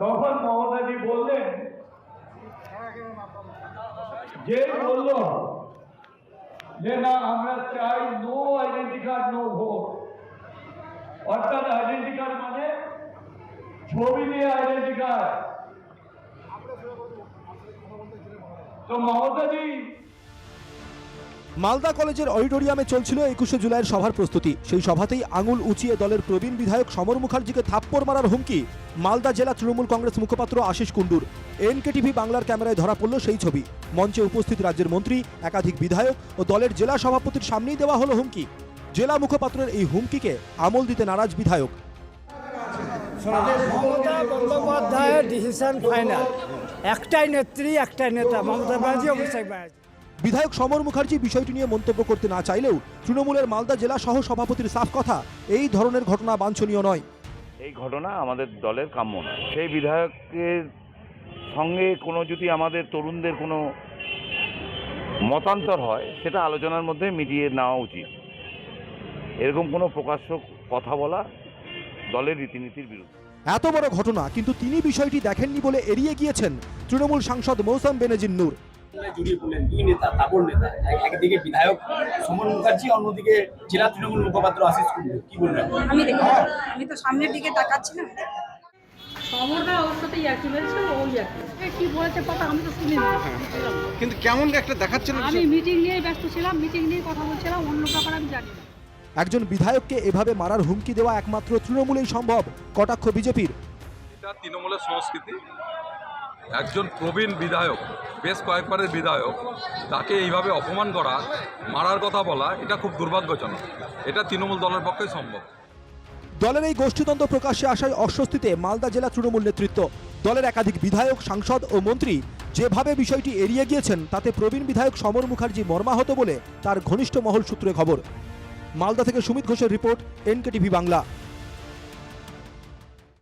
তখন মমতাজি বললেন, যে বলল যে না, আমরা চাই no identity card no vote অর্থাৎ আইডেন্টি কার্ড মানে ছবি দিয়ে আইডেন্টি কার্ড তো মমতাজি মালদা কলেজের অডিটোরিয়ামে চলছিল একুশে জুলাইয়ের সভার প্রস্তুতি। সেই সভাতেই আঙুল উঁচিয়ে দলের প্রবীণ বিধায়ক সমর মুখার্জিকে থাপ্পড় মারার হুমকি মালদা জেলা তৃণমূল কংগ্রেস মুখপাত্র আশিস কুণ্ডুর। এনকেটিভি বাংলার ক্যামেরায় ধরা পড়ল সেই ছবি। মঞ্চে উপস্থিত রাজ্যের মন্ত্রী, একাধিক বিধায়ক ও দলের জেলা সভাপতির সামনেই দেওয়া হলো হুমকি। জেলা মুখপাত্রের এই হুমকিকে আমল দিতে নারাজ বিধায়ক। একটাই নেত্রী, একটাই নেতা, মমতা ব্যানার্জি অভিষেক ব্যানার্জি। বিধায়ক সমর মুখার্জি বিষয়টি নিয়ে মন্তব্য করতে না চাইলেও তৃণমূলের মালদা জেলা সহ সভাপতির সাফ কথা এই ধরনের ঘটনা বাঞ্ছনীয় নয়। এই ঘটনা আমাদের দলের কাম্য নয় সেই বিধায়কের সঙ্গে কোনো যদি আমাদের তরুণদের কোনো মতান্তর হয় সেটা আলোচনার মধ্যে মিটিয়ে নেওয়া উচিত। এরকম কোনো প্রকাশ্য কথা বলা দলের রীতিনীতির বিরুদ্ধে। এত বড় ঘটনা কিন্তু তিনি বিষয়টি দেখেননি বলে এড়িয়ে গিয়েছেন তৃণমূল সাংসদ মৌসাম বেনজির নূর। জড়িয়ে পড়লেন। দুই নেতা নেতা একদিকে বিধায়ক সমন মুখার্জি অন্যদিকে জেলা তৃণমূল মুখপাত্র আশিস কুন্ডু কি বলবেন? আমি আমি তো সামনের দিকে তাকাচ্ছিলাম। সমরটা ওর সাথে ইয়ার্কি মেরেছে ওই ইয়ার্কি কি বলেছে কথা আমি তো শুনিনি। কিন্তু কেমন একটা দেখাচ্ছিল আমি মিটিং নিয়ে ব্যস্ত ছিলাম মিটিং নিয়ে কথা বলছিলাম অন্য ব্যাপারে আমি জানি না। একজন বিধায়ককে এভাবে মারার হুমকি দেওয়া একমাত্র তৃণমূলেই সম্ভব কটাক্ষ বিজেপির। এটা তৃণমূলের সংস্কৃতি। একজন প্রবীণ বিধায়ক, বেশ কয়েকবারের বিধায়ক, তাকে এইভাবে অপমান করা, মারার কথা বলা, এটা খুব দুর্ভাগ্যজনক। এটা তৃণমূল দলের পক্ষে সম্ভব। দলের এই গোষ্ঠীদ্বন্দ্ব প্রকাশ্যে আসায় অস্বস্তিতে মালদা জেলা তৃণমূল নেতৃত্ব, দলের একাধিক বিধায়ক, সাংসদ ও মন্ত্রী যেভাবে বিষয়টি এড়িয়ে গিয়েছেন, তাতে প্রবীণ বিধায়ক সমর মুখার্জি মর্মাহত বলে তার ঘনিষ্ঠ মহল সূত্রে খবর। মালদা থেকে সুমিত ঘোষের রিপোর্ট, এনকেটিভি বাংলা।